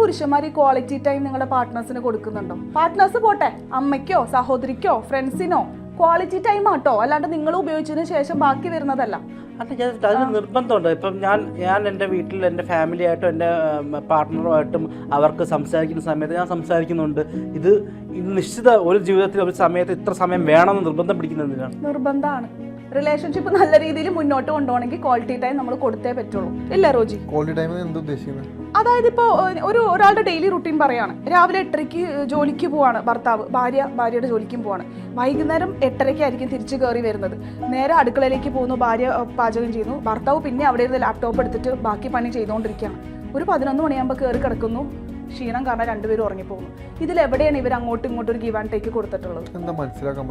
പുരുഷന്മാർ ഈ quality time നിങ്ങളുടെ പാർട്ട്നേഴ്സിന് കൊടുക്കുന്നുണ്ടോ? പാർട്ട്നേഴ്സ് പോട്ടെ അമ്മയ്ക്കോ സഹോദരിക്കോ ഫ്രണ്ട്സിനോ ക്വാളിറ്റി ടൈം ആട്ടോ? അല്ലാണ്ട് നിങ്ങൾ ഉപയോഗിച്ചതിന് ശേഷം ബാക്കി വരുന്നതല്ല. അതിന് നിർബന്ധമുണ്ട്? ഇപ്പം ഞാൻ ഞാൻ എന്റെ വീട്ടിൽ എന്റെ ഫാമിലിയായിട്ടും എന്റെ പാർട്ട്ണറുമായിട്ടും അവർക്ക് സംസാരിക്കുന്ന സമയത്ത് ഞാൻ സംസാരിക്കുന്നുണ്ട്. ഇത് ഇത് നിശ്ചിത ഒരു ജീവിതത്തിൽ ഒരു സമയത്ത് ഇത്ര സമയം വേണമെന്ന് നിർബന്ധം പിടിക്കുന്നതിനാണ്. നിർബന്ധമാണ്. റിലേഷൻഷിപ്പ് നല്ല രീതിയിൽ മുന്നോട്ട് കൊണ്ടുപോകണമെങ്കിൽ ക്വാളിറ്റി ടൈം നമ്മൾ കൊടുത്തേ പറ്റുള്ളൂ. ഇല്ല റോജി? ക്വാളിറ്റി ടൈം എന്ത് ഉദ്ദേശിക്കുന്നത് അതായത് ഇപ്പോൾ ഒരു ഒരാളുടെ ഡെയിലി റുട്ടീൻ പറയാണ്. രാവിലെ എട്ടരയ്ക്ക് ജോലിക്ക് പോവാണ് ഭർത്താവ്. ഭാര്യ ഭാര്യയുടെ ജോലിക്കും പോവാണ്. വൈകുന്നേരം എട്ടരയ്ക്കായിരിക്കും തിരിച്ചു കയറി വരുന്നത്. നേരെ അടുക്കളയിലേക്ക് പോകുന്നു ഭാര്യ പാചകം ചെയ്യുന്നു. ഭർത്താവ് പിന്നെ അവിടെ ഇരുന്ന് ലാപ്ടോപ്പ് എടുത്തിട്ട് ബാക്കി പണി ചെയ്തുകൊണ്ടിരിക്കുകയാണ്. ഒരു പതിനൊന്ന് മണിയാകുമ്പോൾ കയറി കിടക്കുന്നു. ക്ഷീണം കാരണം രണ്ടുപേരും ഉറങ്ങിപ്പോകുന്നു. ഇതിലെവിടെയാണ് ഇവർ അങ്ങോട്ടും ഇങ്ങോട്ടും ഒരു ഗീവ് ആൻഡ് ടേക്ക് കൊടുത്തിട്ടുള്ളത്? എന്താ മനസ്സിലാക്കാൻ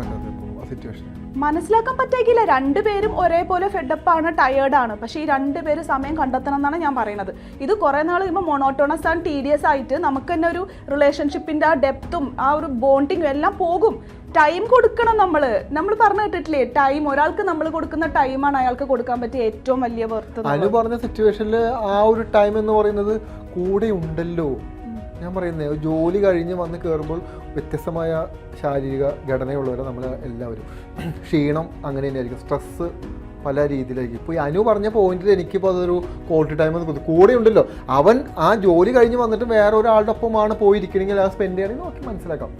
സിറ്റുവേഷൻ മനസ്സിലാക്കാൻ പറ്റേക്കില്ല രണ്ടുപേരും ഒരേപോലെ ഫെഡപ്പാണ് ടയേർഡാണ് പക്ഷേ ഈ രണ്ടുപേരും സമയം കണ്ടെത്തണം എന്നാണ് ഞാൻ പറയുന്നത്. ഇത് കുറേ നാൾ കഴിയുമ്പോൾ മൊണോട്ടോണസ് ആൻഡ് ടീഡിയസ് ആയിട്ട് നമുക്ക് തന്നെ ഒരു റിലേഷൻഷിപ്പിന്റെ ആ ഡെപ്തും ആ ഒരു ബോണ്ടിങ്ങും എല്ലാം പോകും. ടൈം കൊടുക്കണം നമ്മൾ നമ്മൾ പറഞ്ഞു കേട്ടിട്ടില്ലേ? ടൈം ഒരാൾക്ക് നമ്മൾ കൊടുക്കുന്ന ടൈമാണ് അയാൾക്ക് കൊടുക്കാൻ പറ്റിയ ഏറ്റവും വലിയ വർത്ത് അനു പറഞ്ഞ സിറ്റുവേഷനിൽ ആ ഒരു ടൈം എന്ന് പറയുന്നത് കൂടെ ഉണ്ടല്ലോ. ഞാൻ പറയുന്നത് ജോലി കഴിഞ്ഞ് വന്ന് കയറുമ്പോൾ വ്യത്യസ്തമായ ശാരീരിക ഘടനയുള്ളവരെ നമ്മൾ എല്ലാവരും. ക്ഷീണം അങ്ങനെ തന്നെയായിരിക്കും. സ്ട്രെസ്സ് പല രീതിയിലായിരിക്കും. ഇപ്പോൾ ഈ അനു പറഞ്ഞ പോയിന്റിൽ എനിക്കിപ്പോൾ അതൊരു ക്വാളിറ്റി ടൈം എന്ന് കൂടെ ഉണ്ടല്ലോ. അവൻ ആ ജോലി കഴിഞ്ഞ് വന്നിട്ട് വേറെ ഒരാളുടെ ഒപ്പമാണ് പോയിരിക്കണമെങ്കിൽ ആ സ്പെൻഡ് ചെയ്യണമെങ്കിൽ നോക്കി മനസ്സിലാക്കാം.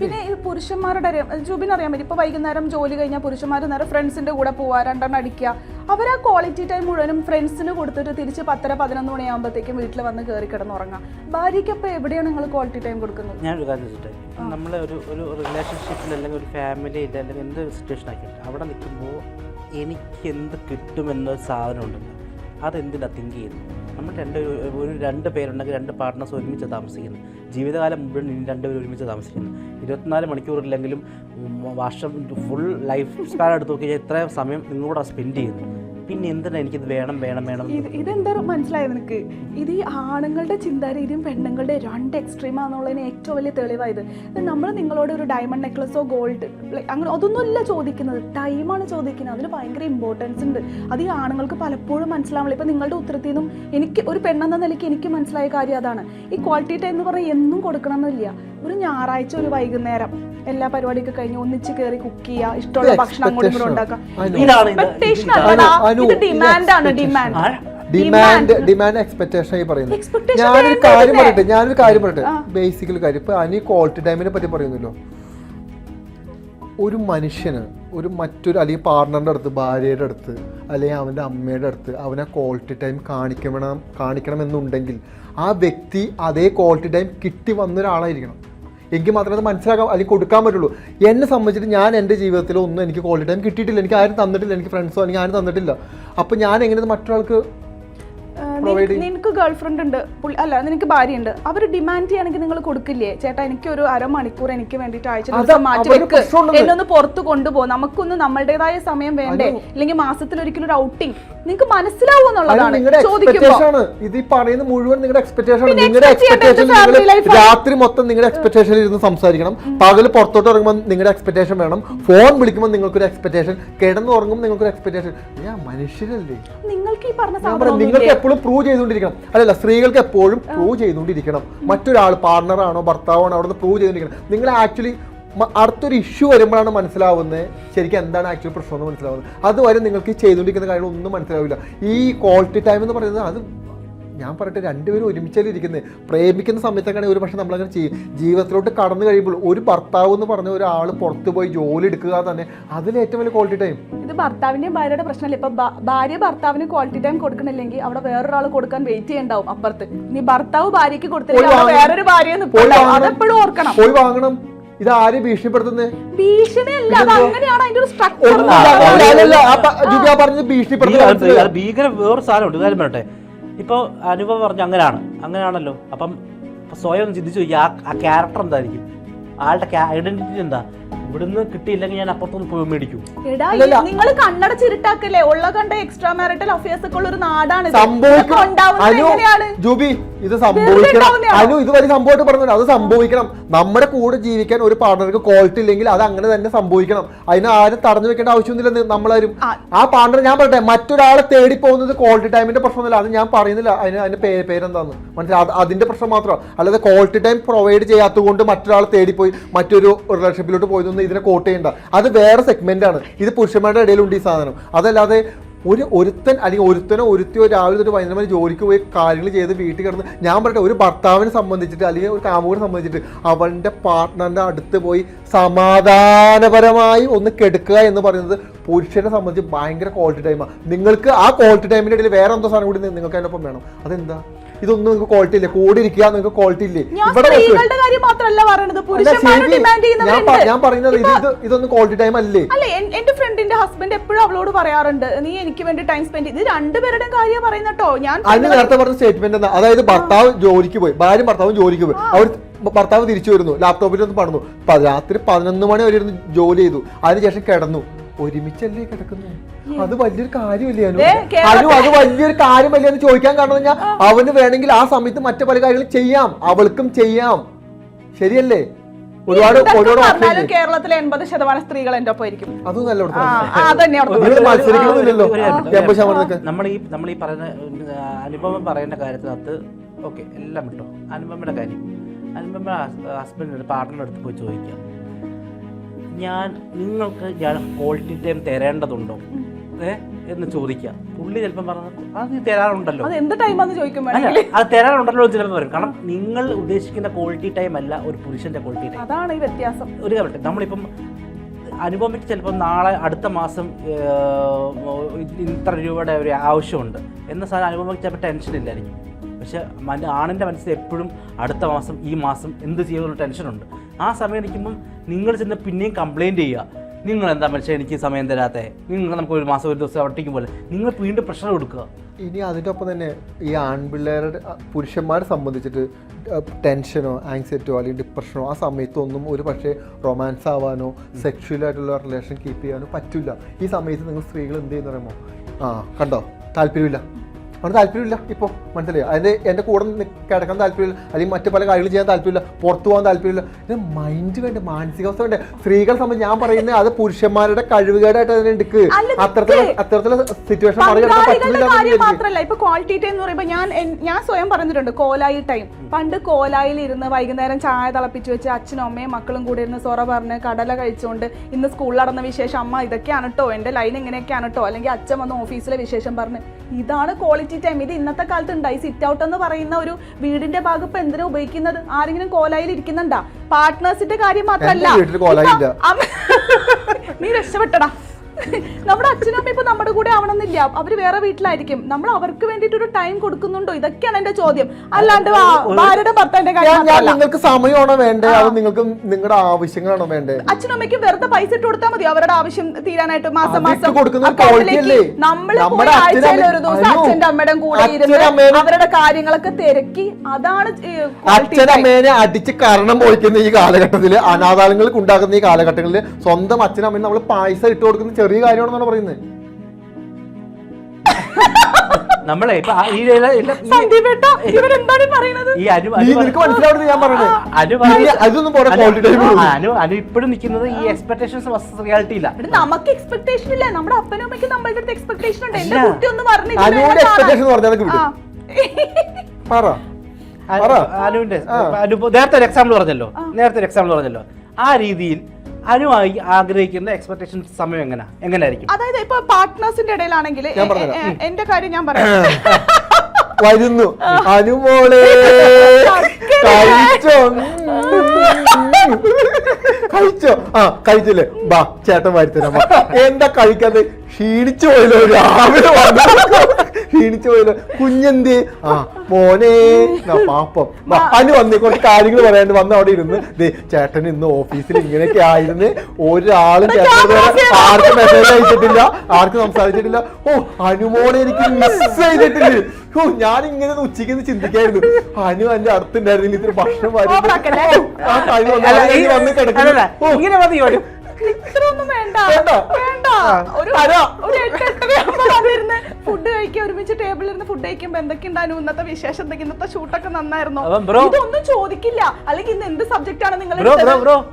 പിന്നെ ഈ പുരുഷന്മാരുടെ ജൂബിൻ അറിയാൻ പറ്റും. ഇപ്പൊ വൈകുന്നേരം ജോലി കഴിഞ്ഞാൽ പുരുഷന്മാർ നേരെ ഫ്രണ്ട്സിന്റെ കൂടെ പോവാ രണ്ടെണ്ണം അടിക്കുക. അവർ ആ ക്വാളിറ്റി ടൈം മുഴുവനും ഫ്രണ്ട്സിന് കൊടുത്തിട്ട് തിരിച്ച് പത്തര പതിനൊന്ന് മണിയാകുമ്പോഴത്തേക്കും വീട്ടിൽ വന്ന് കയറി കിടന്നുറങ്ങാം. ഭാര്യയ്ക്ക് അപ്പോൾ എവിടെയാണ് നിങ്ങൾ ക്വാളിറ്റി ടൈം കൊടുക്കുന്നത്? ഞാൻ ഒരു കാര്യം വെച്ചിട്ട് നമ്മളെ ഒരു ഒരു റിലേഷൻഷിപ്പിൽ അല്ലെങ്കിൽ ഒരു ഫാമിലിയിൽ അല്ലെങ്കിൽ എന്തൊരു സിറ്റുവേഷൻ ആക്കിയിട്ട് അവിടെ നിൽക്കുമ്പോൾ എനിക്ക് എന്ത് കിട്ടുമെന്നൊരു സാധനം ഉണ്ടല്ലോ. അതെന്തിനാ തിങ്ക് ചെയ്യുന്നത്? നമ്മൾ രണ്ട് ഒരു രണ്ട് പേരുണ്ടെങ്കിൽ രണ്ട് പാർട്ട്നേഴ്സ് ഒരുമിച്ച് താമസിക്കുന്നു. ജീവിതകാലം മുഴുവൻ ഇനി രണ്ടുപേരും ഒരുമിച്ച് താമസിക്കുന്നു. ഇരുപത്തിനാല് മണിക്കൂറില്ലെങ്കിലും വർഷം ഫുൾ ലൈഫ് സ്പാൻ എടുത്ത് നോക്കി ഇത്രയും സമയം നിങ്ങളോട് സ്പെൻഡ് ചെയ്യുന്നു പിന്നെ എന്തിനാ എനിക്കിത് വേണം വേണം വേണം? ഇതെന്താ മനസ്സിലായത് നിനക്ക്? ഇത് ഈ ആണുങ്ങളുടെ ചിന്താരീതിയും പെണ്ണുങ്ങളുടെ രണ്ട് എക്സ്ട്രീം ആണെന്നുള്ളതിന് ഏറ്റവും വലിയ തെളിവായത്. നമ്മൾ നിങ്ങളോട് ഒരു ഡയമണ്ട് നെക്ലസോ ഗോൾഡ് അങ്ങനെ അതൊന്നുമല്ല ചോദിക്കുന്നത്. ടൈമാണ് ചോദിക്കുന്നത്. അതിന് ഭയങ്കര ഇമ്പോർട്ടൻസ് ഉണ്ട്. അത് ഈ ആണുങ്ങൾക്ക് പലപ്പോഴും മനസ്സിലാവില്ല ഇപ്പം നിങ്ങളുടെ ഉത്തരത്തിൽ നിന്നും എനിക്ക് ഒരു പെണ്ണെന്ന നിലയ്ക്ക് എനിക്ക് മനസ്സിലായ കാര്യം അതാണ്. ഈ ക്വാളിറ്റി ടൈം എന്ന് പറഞ്ഞാൽ എന്നും കൊടുക്കണമെന്നില്ല. ഒരു ഞായറാഴ്ച ഒരു വൈകുന്നേരം. എല്ലാ പരിപാടിയൊക്കെ കഴിഞ്ഞ് ഒന്നിച്ച് കയറി കുക്ക് ചെയ്യുക ഇഷ്ടമുള്ള ഭക്ഷണം അങ്ങോട്ടും ഇങ്ങോട്ടും ഉണ്ടാക്കാം. അനു, ഇതാണ് ഇത്. എക്സ്പെക്ടേഷൻ അനു, ഇത് ഇത് ഡിമാൻഡ് ആണ് ഡിമാൻഡ് ഡിമാൻഡ് ഡിമാൻഡ് എക്സ്പെക്ടേഷൻ ആയി പറയുന്നത്. ഞാനൊരു? കാര്യം പറയട്ടെ ഞാനൊരു കാര്യം പറയട്ടെ. ബേസിക്കൽ കാര്യം. ഇപ്പൊ അനി ക്വാളിറ്റി ടൈമിനെ പറ്റി പറയുന്നല്ലോ. ഒരു മനുഷ്യന് ഒരു മറ്റൊരു അല്ലെങ്കിൽ പാർട്ണറിന്റെ അടുത്ത് ഭാര്യയുടെ അടുത്ത് അല്ലെങ്കിൽ അവന്റെ അമ്മയുടെ അടുത്ത് അവനെ ക്വാളിറ്റി ടൈം കാണിക്കണം എന്നുണ്ടെങ്കിൽ ആ വ്യക്തി അതേ ക്വാളിറ്റി ടൈം കിട്ടി വന്ന ഒരാളായിരിക്കണം. എങ്കിൽ മാത്രമേ അത് മനസ്സിലാക്കാൻ അല്ലെങ്കിൽ കൊടുക്കാൻ പറ്റുള്ളൂ. എന്നെ സംബന്ധിച്ചിട്ട് ഞാൻ എന്റെ ജീവിതത്തിലൊന്നും എനിക്ക് ക്വാളിറ്റി ടൈം കിട്ടിയിട്ടില്ല. എനിക്ക് ആരും തന്നിട്ടില്ല. എനിക്ക് ഫ്രണ്ട്സോ അല്ലെങ്കിൽ ആരും തന്നിട്ടില്ല. അപ്പോൾ ഞാൻ എങ്ങനെ മറ്റൊരാൾക്ക് നിനക്ക് ഗേൾ ഫ്രണ്ട് ഉണ്ട്. അല്ല നിനക്ക് ഭാര്യ ഉണ്ട് അവർ ഡിമാൻഡ് ചെയ്യണമെങ്കിൽ നിങ്ങൾ കൊടുക്കില്ലേ? ചേട്ടാ എനിക്ക് ഒരു അരമണിക്കൂർ എനിക്ക് വേണ്ടിട്ട് ദിവസം മാറ്റി വെക്ക് പ്രശ്നമുള്ളത്. പുറത്ത് കൊണ്ടുപോ. നമുക്കൊന്ന് നമ്മളുടേതായ സമയം വേണ്ടേ? അല്ലെങ്കിൽ മാസത്തിൽ ഒരിക്കലും ഒരു ഔട്ടിംഗ് നിങ്ങൾക്ക് മനസ്സിലാവുമെന്നുള്ളതാണ് ഇത് പറയുന്നത് പറയുന്ന മുഴുവൻ നിങ്ങളുടെ എക്സ്പെക്ടേഷൻ നിങ്ങളുടെ എക്സ്പെക്ടേഷൻ? രാത്രി മൊത്തം നിങ്ങളുടെ എക്സ്പെക്ടേഷൻ ഇരുന്ന് സംസാരിക്കണം. പകൽ പുറത്തോട്ട് ഇറങ്ങുമ്പോൾ നിങ്ങളുടെ എക്സ്പെക്ടേഷൻ വേണം. ഫോൺ വിളിക്കുമ്പോൾ നിങ്ങൾക്കൊരു എക്സ്പെക്ടേഷൻ കിടന്നുറങ്ങുമ്പോൾ നിങ്ങൾക്കൊരു എക്സ്പെക്ടേഷൻ മനുഷ്യരല്ലേ? നിങ്ങൾക്ക് ഈ പറഞ്ഞ നിങ്ങൾക്ക് എപ്പോഴും പ്രൂവ് ചെയ്തുകൊണ്ടിരിക്കണം. അല്ലല്ല സ്ത്രീകൾക്ക് എപ്പോഴും പ്രൂവ് ചെയ്തുകൊണ്ടിരിക്കണം. മറ്റൊരാൾ പാർട്ണറാണോ ഭർത്താവാണോ അവിടെ നിന്ന് പ്രൂവ് ചെയ്തുകൊണ്ടിരിക്കണം. നിങ്ങൾ ആക്ച്വലി അടുത്തൊരു ഇഷ്യൂ വരുമ്പോഴാണ് മനസ്സിലാവുന്നത്. ശരിക്കും എന്താണ് ആക്ച്വൽ പ്രശ്നം എന്ന് മനസ്സിലാവുന്നത്. അതുവരെ നിങ്ങൾക്ക് ചെയ്തുകൊണ്ടിരിക്കുന്ന കാര്യങ്ങളൊന്നും മനസ്സിലാവില്ല. ഈ ക്വാളിറ്റി ടൈം എന്ന് പറയുന്നത് അത് ഞാൻ പറയട്ടെ രണ്ടുപേരും ഒരുമിച്ചല്ലേ ഇരിക്കുന്നത് പ്രേമിക്കുന്ന സമയത്തൊക്കെയാണെങ്കിൽ ഒരു പക്ഷേ നമ്മളങ്ങനെ ചെയ്യും. ജീവിതത്തിലോട്ട് കടന്നു കഴിയുമ്പോൾ ഒരു ഭർത്താവ് എന്ന് പറഞ്ഞ ഒരാൾ പുറത്ത് പോയി ജോലി എടുക്കുക തന്നെ അതിൽ ഏറ്റവും വലിയ ക്വാളിറ്റി ടൈം ഇത് ഭർത്താവിന്റെയും ഭാര്യയുടെ പ്രശ്നമല്ല? ഇപ്പം ഭാര്യ ഭർത്താവിന് ക്വാളിറ്റി ടൈം കൊടുക്കണില്ലെങ്കിൽ അവിടെ വേറൊരാൾ കൊടുക്കാൻ വെയിറ്റ് ചെയ്യണ്ടാവും അപ്പുറത്ത്. നീ ഭർത്താവ് ഭാര്യയ്ക്ക് കൊടുത്തില്ല. വേറൊരു ഭാര്യ. അതെപ്പോഴും ഓർക്കണം. പോയി വാങ്ങണം. ഇത് ആരെ ഭീഷണിപ്പെടുത്തുന്നത് ഭീഷണിയല്ല ഭീകര- വേറൊരു സാധനം ഉണ്ട് സാധനമുണ്ട്. കാര്യം പറയട്ടെ ഇപ്പോൾ അനുഭവം പറഞ്ഞു അങ്ങനെയാണ് അങ്ങനെയാണല്ലോ അപ്പം സ്വയം ചിന്തിച്ചു ആ ആ ക്യാരക്ടർ എന്തായിരിക്കും? ആളുടെ ഐഡന്റിറ്റി എന്താ? ഇവിടുന്ന് കിട്ടിയില്ലെങ്കിൽ ഞാൻ അപ്പുറത്തൊന്ന് പോയി മേടിക്കും. നിങ്ങൾ കണ്ണടച്ചിരുട്ടാക്കല്ലേ ഉള്ള കണ്ട എക്സ്ട്രാ മാരിറ്റൽ അഫയേഴ്സ് ഒക്കെ ഉള്ള ഒരു നാടാണ് ജൂബി ഇത് സംഭവിക്കണം? അനു ഇത് വലിയ സംഭവമായിട്ട് പറഞ്ഞു അത് സംഭവിക്കണം. നമ്മുടെ കൂടെ ജീവിക്കാൻ ഒരു പാർട്ണർക്ക് ക്വാളിറ്റി ഇല്ലെങ്കിൽ അത് അങ്ങനെ തന്നെ സംഭവിക്കണം. അതിന് ആരും തടഞ്ഞു വെക്കേണ്ട ആവശ്യമൊന്നുമില്ല നമ്മളാരും. ആ. ആ പാർട്ണർ ഞാൻ പറയട്ടെ മറ്റൊരാളെ തേടി പോകുന്നത് ക്വാളിറ്റി ടൈമിന്റെ പ്രശ്നമല്ല അത് ഞാൻ പറയുന്നില്ല. അതിന് അതിന്റെ പേര് പേരെന്താന്ന്? മനസ്സിലായി അതിന്റെ പ്രശ്നം മാത്രമാണ് അല്ലാതെ ക്വാളിറ്റി ടൈം പ്രൊവൈഡ് ചെയ്യാത്തത് കൊണ്ട് മറ്റൊരാളെ തേടിപ്പോയി മറ്റൊരു റിലേഷൻഷിപ്പിലോട്ട് പോയതൊന്നും ഇതിനെ കോട്ട് ചെയ്യേണ്ട. അത് വേറെ സെഗ്മെന്റ് ആണ്. ഇത് പുരുഷന്മാരുടെ ഇടയിലുണ്ട് ഈ സാധനം. അതല്ലാതെ ഒരു ഒരുത്തൻ അല്ലെങ്കിൽ ഒരുത്തനോ ഒരുത്തിയോ രാവിലെ തൊട്ട് വൈകുന്നേരം ജോലിക്ക് പോയി കാര്യങ്ങൾ ചെയ്ത് വീട്ടിൽ കിടന്ന് ഞാൻ പറയട്ടെ ഒരു ഭർത്താവിനെ സംബന്ധിച്ചിട്ട് അല്ലെങ്കിൽ ഒരു കാമുകനെ സംബന്ധിച്ചിട്ട് അവന്റെ പാർട്ട്ണറിന്റെ അടുത്ത് പോയി സമാധാനപരമായി ഒന്ന് കെടുക്കുക എന്ന് പറയുന്നത് പുരുഷനെ സംബന്ധിച്ച് ഭയങ്കര ക്വാളിറ്റി ടൈമാണ് നിങ്ങൾക്ക് ആ ക്വാളിറ്റി ടൈമിന്റെ ഇടയിൽ വേറെ എന്തോ സാധനം കൂടി നിങ്ങൾക്ക് അതിനൊപ്പം വേണം. അതെന്താ? ഇതൊന്നും നിങ്ങൾക്ക് ക്വാളിറ്റി ഇല്ല. കൂടി ഇരിക്കുക നിങ്ങൾക്ക് ക്വാളിറ്റി ഇല്ലേ? ഇവിടെ കാര്യം മാത്രമല്ല പറയണത്. ഞാൻ പറയുന്നത് ഇത് ഇത് ഇതൊന്നും ക്വാളിറ്റി ടൈം അല്ലേ? എന്റെ ഫ്രണ്ടിന്റെ ഹസ്ബൻഡ് എപ്പോഴും അവളോട് പറയാറുണ്ട് നീ എനിക്ക് വേണ്ടി ടൈം സ്പെൻഡ് ഇത് രണ്ടുപേരുടെയും കാര്യം പറയുന്നോ ഞാൻ അതിന് നേരത്തെ പറഞ്ഞ സ്റ്റേറ്റ്മെന്റ് എന്താ? അതായത് ഭർത്താവ് ജോലിക്ക് പോയി ഭാര്യ ഭർത്താവും ജോലിക്ക് പോയി. അവർ ഭർത്താവ് തിരിച്ചു വരുന്നു ലാപ്ടോപ്പിൽ ഒന്ന് പണന്നു രാത്രി പതിനൊന്ന് മണി വരെ ഇരുന്ന് ജോലി ചെയ്തു. അതിനുശേഷം കിടന്നു. ഒരുമിച്ചല്ലേ കിടക്കുന്നു? അത് വലിയൊരു കാര്യമല്ലേ അനു? അനു അത് വലിയൊരു കാര്യമല്ലേ എന്ന് ചോദിക്കാൻ കാരണം പറഞ്ഞാൽ അവന് വേണമെങ്കിൽ ആ സമയത്ത് മറ്റു പല കാര്യങ്ങളും ചെയ്യാം. അവൾക്കും ചെയ്യാം. ശരിയല്ലേ? ഒരുപാട് ഒരുപാട് കേരളത്തിലെ എൺപത് ശതമാനം സ്ത്രീകൾ എന്റെ ഒപ്പം ഇരിക്കും. അതന്നെ നമ്മൾ ഈ നമ്മൾ ഈ പറയുന്ന അനുപമ പറയുന്ന കാര്യത്തിനകത്ത് ഓക്കെ എല്ലാം വിട്ടോ അനുപമയുടെ കാര്യം. അനുപമ ഹസ്ബൻഡിന്റെ പാർട്ട്ണറുടെ അടുത്ത് പോയി ചോദിക്കാം ഞാൻ നിങ്ങൾക്ക് ഞാൻ ക്വാളിറ്റി ടൈം തരേണ്ടതുണ്ടോ? ഏ? എന്ന് ചോദിക്കാം പുള്ളി ചിലപ്പം പറഞ്ഞു അത് തരാറുണ്ടല്ലോ. അത് എന്ത് ടൈമാന്ന് ചോദിക്കും അല്ല അത് തരാറുണ്ടല്ലോ ചിലപ്പോൾ പറയും. കാരണം നിങ്ങൾ ഉദ്ദേശിക്കുന്ന ക്വാളിറ്റി ടൈം അല്ല ഒരു പുരുഷന്റെ ക്വാളിറ്റി ടൈം അതാണ് ഈ വ്യത്യാസം. ഒരു കാര്യം നമ്മളിപ്പം അനുപമയ്ക്ക് ചിലപ്പോൾ നാളെ അടുത്ത മാസം ഇത്ര രൂപയുടെ ഒരു ആവശ്യമുണ്ട്. എന്ന സാധനം അനുപമയ്ക്ക് ചിലപ്പോൾ ടെൻഷൻ ഇല്ലായിരിക്കും. പക്ഷെ മറ്റേ ആണിന്റെ മനസ്സിൽ എപ്പോഴും അടുത്ത മാസം ഈ മാസം എന്ത് ചെയ്യുമെന്നുള്ള ടെൻഷനുണ്ട് ആ സമയം നിൽക്കുമ്പം നിങ്ങൾ ചെന്ന് പിന്നെയും കംപ്ലയിന്റ് ചെയ്യുക. നിങ്ങൾ എന്താ മനുഷ്യൻ എനിക്ക് സമയം തരാത്തേ? നിങ്ങൾ നമുക്ക് ഒരു മാസം ഒരു ദിവസം ഒട്ടിക്കും പോലെ. നിങ്ങൾ വീണ്ടും പ്രഷർ കൊടുക്കുക. ഇനി അതിന്റെ ഒപ്പം തന്നെ ഈ ആൺപിള്ളേരുടെ പുരുഷന്മാരെ സംബന്ധിച്ചിട്ട് ടെൻഷനോ ആങ്സൈറ്റിയോ അല്ലെങ്കിൽ ഡിപ്രഷനോ ആ സമയത്തൊന്നും ഒരു പക്ഷേ റൊമാൻസ് ആവാനോ സെക്ഷുവലായിട്ടുള്ള റിലേഷൻ കീപ്പ് ചെയ്യാനോ പറ്റില്ല. ഈ സമയത്ത് നിങ്ങൾ സ്ത്രീകൾ എന്ത് ചെയ്യുന്ന പറയുമോ ആ കണ്ടോ? താല്പര്യമില്ല. അവന് താല്പര്യമില്ല. ഇപ്പോൾ മനസ്സിലായി? അതിന്റെ എന്റെ കൂടെ കിടക്കാൻ താല്പര്യമില്ല. അല്ലെങ്കിൽ മറ്റു പല കാര്യങ്ങൾ ചെയ്യാൻ താല്പര്യമില്ല. പുറത്തു പോകാൻ താല്പര്യമില്ല. ഇത് മൈൻഡ് വേണ്ട? മാനസികാവസ്ഥ വേണ്ട? സ്ത്രീകളെ സംബന്ധിച്ച് ഞാൻ പറയുന്നത് അത് പുരുഷന്മാരുടെ കഴിവുകേടായിട്ട് അതിനെ എടുക്ക്. അല്ല, അത്തരത്തിലുള്ള അത്തരത്തിലുള്ള സിറ്റുവേഷൻ മാത്രമല്ല ഇപ്പൊ ക്വാളിറ്റി ടൈം എന്ന് പറയുമ്പോൾ ഞാൻ ഞാൻ സ്വയം പറഞ്ഞിട്ടുണ്ട്. കോലായി ടൈം പണ്ട് കോലായിൽ ഇരുന്ന് വൈകുന്നേരം ചായ തിളപ്പിച്ച് വെച്ച് അച്ഛനും അമ്മയും മക്കളും കൂടി ഇരുന്ന് സൊറ പറഞ്ഞ് കടല കഴിച്ചുകൊണ്ട് ഇന്ന് സ്കൂളിൽ നടന്ന വിശേഷം അമ്മ ഇതൊക്കെയാണ് കേട്ടോ എന്റെ ലൈൻ ഇങ്ങനെയൊക്കെയാണ് കേട്ടോ അല്ലെങ്കിൽ അച്ഛൻ വന്ന് ഓഫീസിലെ വിശേഷം പറഞ്ഞ്. ഇതാണ് ക്വാളിറ്റി ടൈം ഇത് ഇന്നത്തെ കാലത്ത് ഉണ്ടായി സിറ്റ് ഔട്ട് എന്ന് പറയുന്ന ഒരു വീടിന്റെ ഭാഗം ഇപ്പൊ എന്തിനാ ഉപയോഗിക്കുന്നത്? ആരെങ്കിലും കോലായിൽ ഇരിക്കുന്നുണ്ടാ? പാർട്ട്നേഴ്സിന്റെ കാര്യം മാത്രമല്ല. നീ രക്ഷപ്പെട്ടടാ. നമ്മുടെ അച്ഛനും അമ്മ ഇപ്പൊ നമ്മുടെ കൂടെ ആവണമെന്നില്ല. അവർ വേറെ വീട്ടിലായിരിക്കും. നമ്മൾ അവർക്ക് വേണ്ടിട്ട് ഒരു ടൈം കൊടുക്കുന്നുണ്ടോ? ഇതൊക്കെയാണ് എന്റെ ചോദ്യം. അല്ലാണ്ട് ആ- ഭാര്യയുടെ ഭർത്താവിന്റെ കാര്യം. നിങ്ങൾക്ക് സമയമാണോ വേണ്ടേ? അത് നിങ്ങൾക്ക് നിങ്ങളുടെ ആവശ്യങ്ങളാണോ വേണ്ടേ? അച്ഛനും അമ്മയ്ക്ക് വെറുതെ പൈസ ഇട്ട് കൊടുത്താൽ മതി. അവരുടെ ആവശ്യം തീരാനായിട്ട് മാസം മാസം? നമ്മൾ ആഴ്ചയിൽ ഒരു ദിവസം അച്ഛന്റെ അമ്മയുടെ കൂടെ ഇരുന്ന് അവരുടെ കാര്യങ്ങളൊക്കെ തിരക്കി അതാണ്. അച്ഛനമ്മേനെ അടിച്ച് കരണം പോയിക്കുന്ന ഈ കാലഘട്ടത്തിൽ അനാഥാലങ്ങൾക്ക് ഉണ്ടാക്കുന്ന ഈ കാലഘട്ടങ്ങളിൽ സ്വന്തം അച്ഛനമ്മ നമ്മൾ പൈസ ഇട്ട് കൊടുക്കുന്ന ചെറിയ കാര്യമാണെന്നാണ് പറയുന്നത് നമ്മളെ ഇപ്പൊ ഈ ഈ- ഇവരെന്താണ് പറയുന്നത്? ഈ അനു അനു നിനക്ക് മനസ്സിലാവുന്നത് ഞാൻ പറഞ്ഞത്. അനു പിന്നെ അതൊന്നും പോരാ ക്വാളിറ്റി ടൈം അനു- അനു അനു ഇപ്പോഴും നിൽക്കുന്നത് ഈ എക്സ്പെക്ടേഷൻസ് റിയാലിറ്റി ഇല്ല. എടാ, നമുക്ക് എക്സ്പെക്ടേഷൻ ഇല്ല. നമ്മുടെ അപ്പനും അമ്മയ്ക്കും നമ്മളുടെ അടുത്ത് എക്സ്പെക്ടേഷൻ ഉണ്ട്. എന്റെ കുട്ടി ഒന്ന് പറഞ്ഞു അനുവിന്റെ എക്സ്പെക്ടേഷൻ എന്ന് പറഞ്ഞാൽ വിടും. പറ. പറ. അനുവിന്റെ അനു നേരത്തെ ഒരു എക്സാമ്പിൾ പറഞ്ഞല്ലോ. നേരത്തെ ഒരു എക്സാമ്പിൾ പറഞ്ഞല്ലോ. ആ രീതിയിൽ അനു ആഗ്രഹിക്കുന്ന എക്സ്പെക്ടേഷൻ സമയം എങ്ങനെ? എങ്ങനെയായിരിക്കും അതായത് ഇപ്പൊ പാർട്ട്നേഴ്സിന്റെ ഇടയിലാണെങ്കിൽ ഞാൻ പറഞ്ഞുതരാം. എന്റെ കാര്യം ഞാൻ പറയാം. വരുന്നു. അനുമോളെ കഴിച്ചോ? ഉം. കഴിച്ചോ? ആ കഴിച്ചില്ലേ? ബാ ചേട്ടൻ വരുത്തരാ. എന്താ കഴിക്കാതെ ക്ഷീണിച്ചു പോയല്ലോ രാവിലെ ക്ഷീണിച്ചു പോയല്ലോ. കുഞ്ഞെന്തി? ആ മോനെ പാപ്പം. അനു വന്നേ കുറച്ച് കാര്യങ്ങൾ പറയാണ്ട് വന്ന് അവിടെ ഇരുന്ന് ദേ ചേട്ടൻ ഇന്ന് ഓഫീസിൽ ഇങ്ങനെയൊക്കെ ആയിരുന്നു. ഒരാളും ചേട്ടൻ ആർക്കും മെസ്സേജ് അയച്ചിട്ടില്ല. ആർക്കും സംസാരിച്ചിട്ടില്ല. ഓ അനുമോളെ എനിക്ക് മിസ് ചെയ്തിട്ടില്ല. ഓ ഞാൻ ഇങ്ങനെ ഉച്ചയ്ക്ക് ഒന്ന് ചിന്തിക്കായിരുന്നു. അനു എന്റെ അടുത്തുണ്ടായിരുന്നില്ല. ഇത്തിരി ഭക്ഷണം വാരി- വന്ന്. കിടക്കുന്നു. ഇത്രയൊന്നും വേണ്ട. വേണ്ട? ഒരു. ഒരു എട്ട് എട്ടര വന്നിരുന്ന് ഫുഡ് കഴിക്കാൻ ഒരുമിച്ച് ടേബിളിൽ ഇരുന്ന് ഫുഡ് കഴിക്കുമ്പോ എന്തൊക്കെ ഉണ്ടായിരുന്നു? ഇന്നത്തെ വിശേഷം എന്തൊക്കെ? ഇന്നത്തെ ഷൂട്ടൊക്കെ നന്നായിരുന്നോ? ഇതൊന്നും ചോദിക്കില്ല. അല്ലെങ്കിൽ ഇന്ന് എന്ത് സബ്ജക്റ്റ് ആണ് നിങ്ങൾ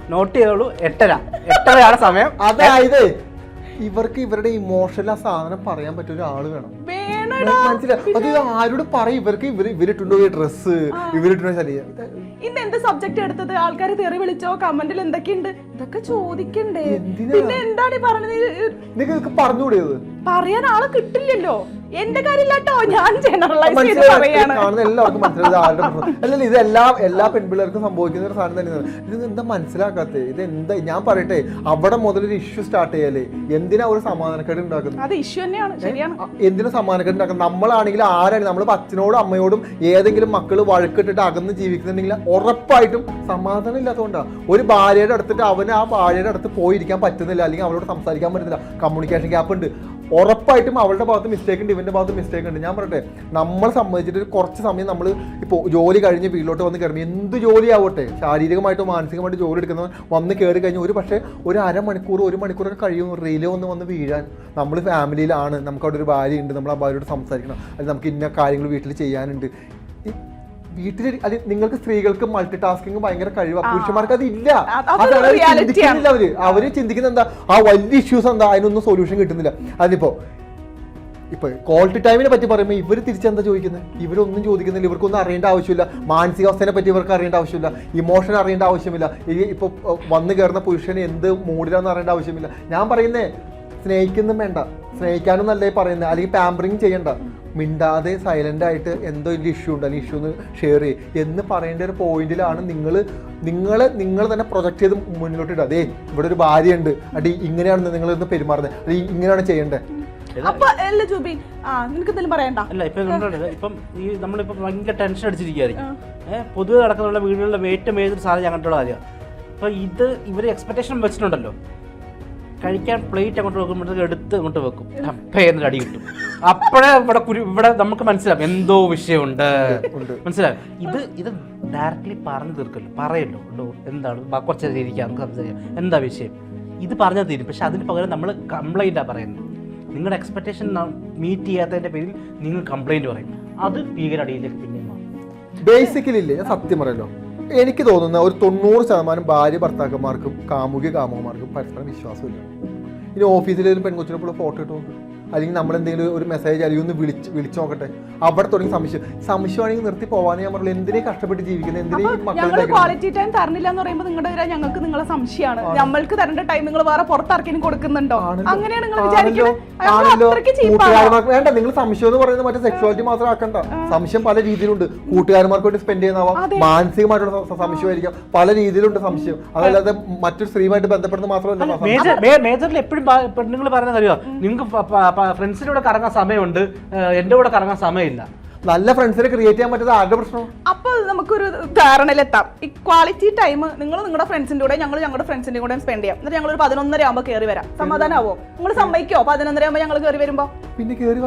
നോട്ട് ചെയ്തോളൂ. എട്ടര. എട്ടരയാണ് സമയം. അതായത് ഇവർക്ക് ഇവരുടെ ഇമോഷണൽ ആ സാധനം പറയാൻ പറ്റിയ ഒരാൾ വേണം. മനസ്സിലായി അത് ആരോട് പറയും? ഇവർക്ക് ഇവർ ഇവരിട്ടുണ്ടോ ഈ ഡ്രസ്സ് ഇവരിട്ടുണ്ടോ ഇന്ന് എന്ത് സബ്ജക്ട് എടുത്തത്? ആൾക്കാർ തെറി വിളിച്ചോ? കമന്റിൽ എന്തൊക്കെയുണ്ട്? ഇതൊക്കെ ചോദിക്കണ്ടേ? പിന്നെ എന്താണ് ഈ പറഞ്ഞത്? നിങ്ങൾക്ക് പറഞ്ഞുകൂടിയത് പറയാൻ ആളെ കിട്ടില്ലല്ലോ. എന്റെ കാര്യമില്ലാട്ടോ ഞാൻ ജനറലൈസ് ചെയ്ത് പറയാണ്. കാണുന്ന എല്ലാവർക്കും അല്ലല്ല ഇത് എല്ലാ എല്ലാ പെൺപിള്ളേർക്കും സംഭവിക്കുന്ന ഒരു സാധനം തന്നെയാണ്. ഇത് എന്താ മനസ്സിലാക്കാത്തത് ഇത് എന്താ? ഞാൻ പറയട്ടെ അവിടെ മുതൽ ഒരു ഇഷ്യൂ സ്റ്റാർട്ട് ചെയ്യല്ലേ? എന്തിനാ ഒരു സമാധാനക്കേട് ഉണ്ടാക്കുന്നത്? അത് ഇഷ്യൂ തന്നെയാണ് ശരിയാണ്. എന്തിനാ എന്തിനു സമാധാനക്കേട് ഉണ്ടാക്കുന്നത്? നമ്മളാണെങ്കിൽ ആരാണ്? നമ്മൾ അച്ഛനോടും അമ്മയോടും ഏതെങ്കിലും മക്കൾ വഴക്കിട്ടിട്ട് അകന്ന് ജീവിക്കുന്നുണ്ടെങ്കിൽ ഉറപ്പായിട്ടും സമാധാനം ഇല്ലാത്തതുകൊണ്ടാണ് ഒരു ഭാര്യയുടെ അടുത്തിട്ട് അവന് ആ ഭാര്യയുടെ അടുത്ത് പോയിരിക്കാൻ പറ്റുന്നില്ല. അല്ലെങ്കിൽ അവളോട് സംസാരിക്കാൻ പറ്റുന്നില്ല. കമ്മ്യൂണിക്കേഷൻ ഗ്യാപ്പ് ഉണ്ട് ഉറപ്പായിട്ടും അവളുടെ ഭാഗത്ത് മിസ്റ്റേക്ക് ഉണ്ട് ഇവന്റെ ഭാഗത്ത് മിസ്റ്റേക്ക് ഉണ്ട്. ഞാൻ പറയട്ടെ നമ്മൾ സംബന്ധിച്ചിട്ട് കുറച്ച് സമയം നമ്മൾ ഇപ്പോൾ ജോലി കഴിഞ്ഞ് വീട്ടിലോട്ട് വന്ന് കയറുമ്പോൾ എന്ത് ജോലി ആവട്ടെ ശാരീരികമായിട്ടോ മാനസികമായിട്ടോ ജോലി എടുക്കുന്നവൻ വന്ന് കയറി കഴിഞ്ഞ് ഒരു പക്ഷേ ഒരു അരമണിക്കൂർ ഒരു മണിക്കൂറൊക്കെ കഴിയും റീൽ വന്ന് വന്ന് വീഴാൻ. നമ്മൾ ഫാമിലിയിലാണ് നമുക്ക് അവിടെ ഒരു ഭാര്യ ഉണ്ട് നമ്മൾ ആ ഭാര്യയോട് സംസാരിക്കണം. അല്ലെങ്കിൽ നമുക്ക് ഇന്ന കാര്യങ്ങൾ വീട്ടിൽ ചെയ്യാനുണ്ട്. വീട്ടിൽ അത് നിങ്ങൾക്ക് സ്ത്രീകൾക്ക് മൾട്ടി ടാസ്കിങ് ഭയങ്കര കഴിവാണ് പുരുഷന്മാർക്ക് അത് ഇല്ല. അതാണ് ചിന്തിക്കുന്നില്ല അവർ. അവർ ചിന്തിക്കുന്ന എന്താ? ആ വലിയ ഇഷ്യൂസ് എന്താ? അതിനൊന്നും സൊല്യൂഷൻ കിട്ടുന്നില്ല. അതിപ്പോ ഇപ്പൊ ക്വാളിറ്റി ടൈമിനെ പറ്റി പറയുമ്പോൾ ഇവർ തിരിച്ചെന്താ ചോദിക്കുന്നത് ഇവരൊന്നും ചോദിക്കുന്നില്ല. ഇവർക്കൊന്നും അറിയേണ്ട ആവശ്യമില്ല. മാനസികാവസ്ഥയെ പറ്റി ഇവർക്ക് അറിയേണ്ട ആവശ്യമില്ല. ഇമോഷൻ അറിയേണ്ട ആവശ്യമില്ല. ഈ ഇപ്പൊ വന്നു കയറുന്ന പുരുഷന് എന്ത് മൂഡിലാണെന്ന് അറിയേണ്ട ആവശ്യമില്ല. ഞാൻ പറയുന്നേ സ്നേഹിക്കൊന്നും വേണ്ട. സ്നേഹിക്കാനും നല്ലേ പറയുന്നത് അല്ലെങ്കിൽ പാമ്പറിങ് ചെയ്യണ്ട. മിണ്ടാതെ സൈലന്റ് ആയിട്ട് എന്തോ ഇതിൽ ഇഷ്യൂ ഉണ്ട്. അല്ലെങ്കിൽ ഇഷ്യൂ ഒന്ന് ഷെയർ ചെയ്യുക എന്ന് പറയേണ്ട ഒരു പോയിന്റിലാണ് നിങ്ങൾ നിങ്ങൾ നിങ്ങൾ തന്നെ പ്രൊജക്ട് ചെയ്ത് മുന്നിലോട്ട് ഇടുക. അതേ ഇവിടെ ഒരു ഭാര്യയുണ്ട്. അടി ഇങ്ങനെയാണ് നിങ്ങൾ ഇന്ന് പെരുമാറുന്നത് അല്ലെങ്കിൽ ഇങ്ങനെയാണ് ചെയ്യേണ്ടത് അപ്പൊ അല്ല ജുബിൻ ആ നിനക്ക് എന്തെങ്കിലും പറയണ്ട അല്ല ഇപ്പൊ നമ്മളുടെ ഇപ്പം ഈ നമ്മളിപ്പോ ഭയങ്കര ടെൻഷൻ അടിച്ചിരിക്കുകയായിരിക്കും ഏഹ് പൊതുവെ നടക്കുന്ന വീടുകളിലെ ഏറ്റവും ഏതൊരു സാധനം ഞാൻ കണ്ടുള്ള കാര്യമാണ് അപ്പൊ ഇത് ഇവർ എക്സ്പെക്ടേഷൻ വെച്ചിട്ടുണ്ടല്ലോ. കഴിക്കാൻ പ്ലേറ്റ് അങ്ങോട്ട് വെക്കുമ്പോഴത്തേക്ക് എടുത്ത് അങ്ങോട്ട് വെക്കും. ടപ്പേന്നൊരു അടി കിട്ടും. അപ്പോഴേ ഇവിടെ കുരു ഇവിടെ നമുക്ക് മനസ്സിലാവും. എന്തോ വിഷയമുണ്ട്. ഉണ്ട്. മനസ്സിലാവും ഇത് ഇത് ഡയറക്റ്റ്ലി പറഞ്ഞു തീർക്കല്ലോ. പറയല്ലോ. ഉണ്ടോ? എന്താണ്? കുറച്ച് ഇരിക്കാം നമുക്ക് സംസാരിക്കാം എന്താ വിഷയം? ഇത് പറഞ്ഞാൽ തീരും. പക്ഷെ അതിന് പകരം നമ്മൾ കംപ്ലൈന്റാണ് പറയുന്നത്. നിങ്ങളുടെ എക്സ്പെക്ടേഷൻ മീറ്റ് ചെയ്യാത്തതിന്റെ പേരിൽ നിങ്ങൾ കംപ്ലൈന്റ് പറയും. അത് ഭീകരടിയിലേക്ക് പിന്നെ ബേസിക്കലി ഇല്ലേ. ഞാൻ സത്യം പറയല്ലോ. എനിക്ക് തോന്നുന്ന ഒരു തൊണ്ണൂറ് ശതമാനം ഭാര്യ ഭർത്താക്കന്മാർക്കും കാമുകി കാമുകന്മാർക്കും പരസ്പരം വിശ്വാസമില്ല. ഇനി ഓഫീസിൽ പെൺകുട്ടിനെ പെൺകൊച്ചിനെ പോലെ ഫോട്ടോ ഇട്ട് നോക്ക്. അല്ലെങ്കിൽ നമ്മൾ എന്തെങ്കിലും ഒരു മെസ്സേജ് അല്ലെങ്കിൽ ഒന്ന് വിളിച്ച് വിളിച്ചു നോക്കട്ടെ. അവിടെ തുടങ്ങി സംശയം. സംശയമാണെങ്കിൽ നിർത്തി പോവാന്ന് ഞാൻ പറഞ്ഞു എന്തിനേ കഷ്ടപ്പെട്ട് ജീവിക്കുന്നത്? എന്തിനേ ക്വാളിറ്റി ടൈം തരണില്ല എന്ന് പറയുമ്പോൾ നിങ്ങളുടെ ഞങ്ങൾക്ക് നിങ്ങളെ സംശയമാണ്. നമ്മൾക്ക് തരേണ്ട ടൈം നിങ്ങൾ വേറെ പുറത്തിറക്കിനും കൊടുക്കുന്നുണ്ടോ. അങ്ങനെയാണ് നിങ്ങൾ വിചാരിക്കുന്നത് വേണ്ട നിങ്ങൾ സംശയം എന്ന് പറയുന്നത് മറ്റേ സെക്ഷുവാലിറ്റി മാത്രം ആക്കണ്ട. സംശയം പല രീതിയിലുണ്ട്. കൂട്ടുകാരന്മാർക്ക് വേണ്ടി സ്പെൻഡ് ചെയ്യുന്നതാവാം. മാനസികമായിട്ടുള്ള സംശയമായിരിക്കാം. പല രീതിയിലുണ്ട് സംശയം. അതല്ലാതെ മറ്റൊരു സ്ത്രീയുമായിട്ട് ബന്ധപ്പെടുന്നത് മാത്രമല്ല മേജറിൽ എപ്പോഴും പെണ്ണുങ്ങൾ പറയുന്നത് അറിയോ നിങ്ങൾക്ക് ഫ്രണ്ട്സിന്റെ കൂടെ കറങ്ങാൻ സമയമുണ്ട്. എന്റെ എന്റെ കൂടെ കറങ്ങാൻ സമയമില്ല. നല്ല ഫ്രണ്ട്സിനെ ക്രിയേറ്റ് ചെയ്യാൻ പറ്റുന്ന ആരുടെ പ്രശ്നം? അപ്പോൾ നമുക്കൊരു ധാരണയിലെത്താം. ഈ ക്വാളിറ്റി ടൈം നിങ്ങൾ നിങ്ങളുടെ ഫ്രണ്ട്സിന്റെ കൂടെ ഞങ്ങൾ ഞങ്ങളുടെ ഫ്രണ്ട്സിന്റെ കൂടെ സ്പെൻഡ് ചെയ്യാം. എന്നിട്ട് ഞങ്ങൾ ഒരു പതിനൊന്നര ആകുമ്പോൾ കയറി വരാം. സമാധാനാവോ? നിങ്ങൾ സമ്മതിക്കോ? പതിനൊന്നര ആകുമ്പോൾ ഞങ്ങൾ കയറി വരുമ്പോൾ പിന്നെ കയറി